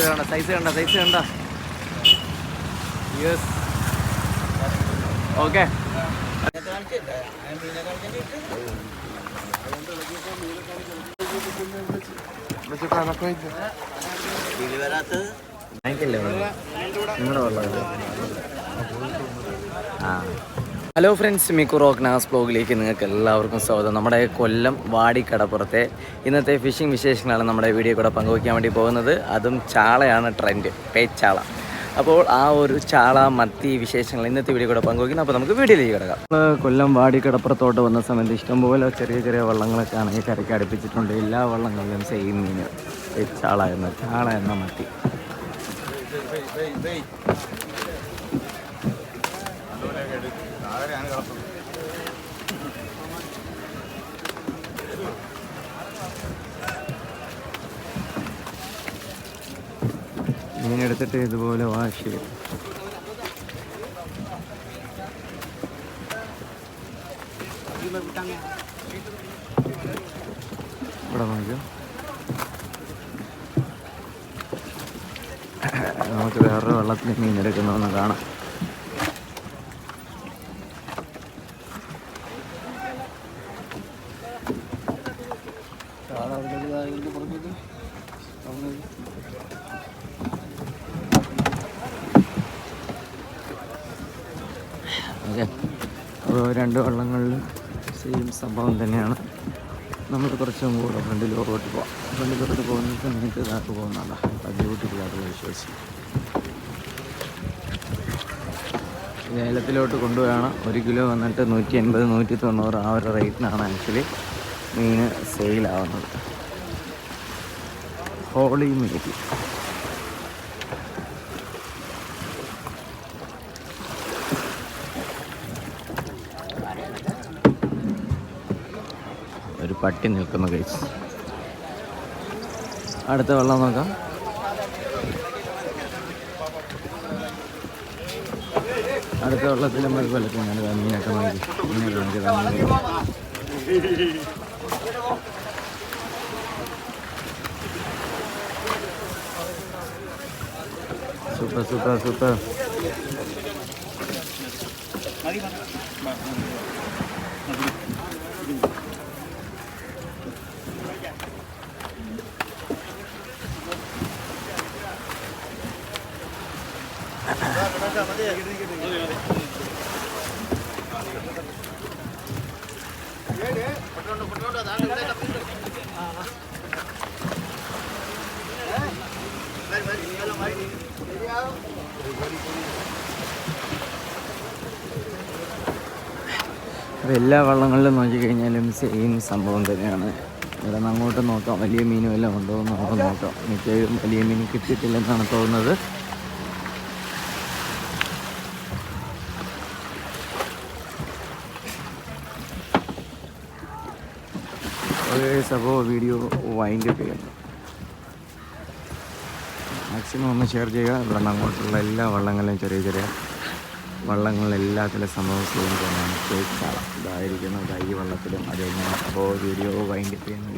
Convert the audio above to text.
കണ്ട സൈസ് കണ്ട സൈസ് കണ്ട. യെസ് ഓക്കെ നിങ്ങളുടെ വെള്ളം ആ. ഹലോ ഫ്രണ്ട്സ് മിക്കു റോക്ക് നാസ് ബ്ലോഗിലേക്ക് നിങ്ങൾക്ക് എല്ലാവർക്കും സ്വാഗതം. നമ്മുടെ കൊല്ലം വാടിക്കടപ്പുറത്തെ ഇന്നത്തെ ഫിഷിംഗ് വിശേഷങ്ങളാണ് നമ്മുടെ വീഡിയോ കൂടെ പങ്കുവയ്ക്കാൻ വേണ്ടി പോകുന്നത്. അതും ചാളയാണ് ട്രെൻഡ് പേച്ചാള. അപ്പോൾ ആ ഒരു ചാള മത്തി വിശേഷങ്ങൾ ഇന്നത്തെ വീഡിയോ കൂടെ പങ്കുവയ്ക്കുന്നു. അപ്പോൾ നമുക്ക് വീഡിയോയിലേക്ക് കിടക്കാം. കൊല്ലം വാടിക്കടപ്പുറത്തോട്ട് വന്ന സമയത്ത് ഇഷ്ടംപോലെ ചെറിയ ചെറിയ വള്ളങ്ങളൊക്കെ ആണെങ്കിൽ കരയ്ക്ക് അടുപ്പിച്ചിട്ടുണ്ട്. എല്ലാ വള്ളങ്ങളിലും സെയിം മീൻ പേച്ചാള എന്ന ചാള എന്ന മത്തി. മീനെടുത്തിട്ട് ഇതുപോലെ വാഷ് ചെയ്യും ഇവിടെ നോക്കിയോ? നമുക്ക് വേറൊരു വെള്ളത്തിൽ മീനെടുക്കുന്നതെന്ന് കാണാം. ഓക്കെ അപ്പോൾ രണ്ട് വള്ളങ്ങളിൽ സെയിം സംഭവം തന്നെയാണ്. നമ്മൾ കുറച്ചും കൂടെ ഫ്രണ്ടിലോട്ട് പോവാം. ഫ്രണ്ടിലോട്ട് പോകുന്ന സമയത്ത് ഇതായിട്ട് പോകുന്നതാണ് ബ്യൂട്ടിഫുള്ളായിട്ടുള്ള വിശ്വസിച്ച്. ലേലത്തിലോട്ട് കൊണ്ടുപോയാണ്. ഒരു കിലോ വന്നിട്ട് നൂറ്റി എൺപത് നൂറ്റി തൊണ്ണൂറ് ആ ഒരു റേറ്റിനാണ് ആക്ച്വലി മീൻ സെയിലാവുന്നത് ഹോളി മീറ്റ് പട്ടി നിൽക്കുന്നു കഴിച്ച് അടുത്ത വെള്ളം നോക്കാം. അടുത്ത വെള്ളത്തിൽ നമ്മൾ വെള്ളത്തിൽ ഞാൻ മീനൊക്കെ നോക്കി മീനൊക്കെ നോക്കി സൂപ്പർ സൂപ്പർ സൂപ്പർ. എല്ലാ വള്ളങ്ങളിലും നോക്കിക്കഴിഞ്ഞാലും സെയിം സംഭവം തന്നെയാണ്. ഇവിടെ നിന്ന് അങ്ങോട്ട് നോക്കാം. വലിയ മീനും എല്ലാം ഉണ്ടോ എന്ന് നമുക്ക് നോക്കാം. മിക്കവരും വലിയ മീൻ കിട്ടിയിട്ടില്ലെന്നാണ് തോന്നുന്നത്. അപ്പോൾ വീഡിയോ വൈൻഡ് അപ്പ് ചെയ്യുന്നു. മാക്സിമം ഒന്ന് ഷെയർ ചെയ്യുക. വെള്ളം നിന്ന് അങ്ങോട്ടുള്ള എല്ലാ വള്ളങ്ങളിലും ചെറിയ ചെറിയ വള്ളങ്ങളിലെല്ലാത്തിലെ സംഭവം സെയിം തന്നെയാണ് കേൾക്കാം ഇതായിരിക്കുന്നു. ഈ വള്ളത്തിലും. അത് കഴിഞ്ഞാൽ അപ്പോൾ വീഡിയോ വൈൻഡ് അപ്പ് ചെയ്യുന്ന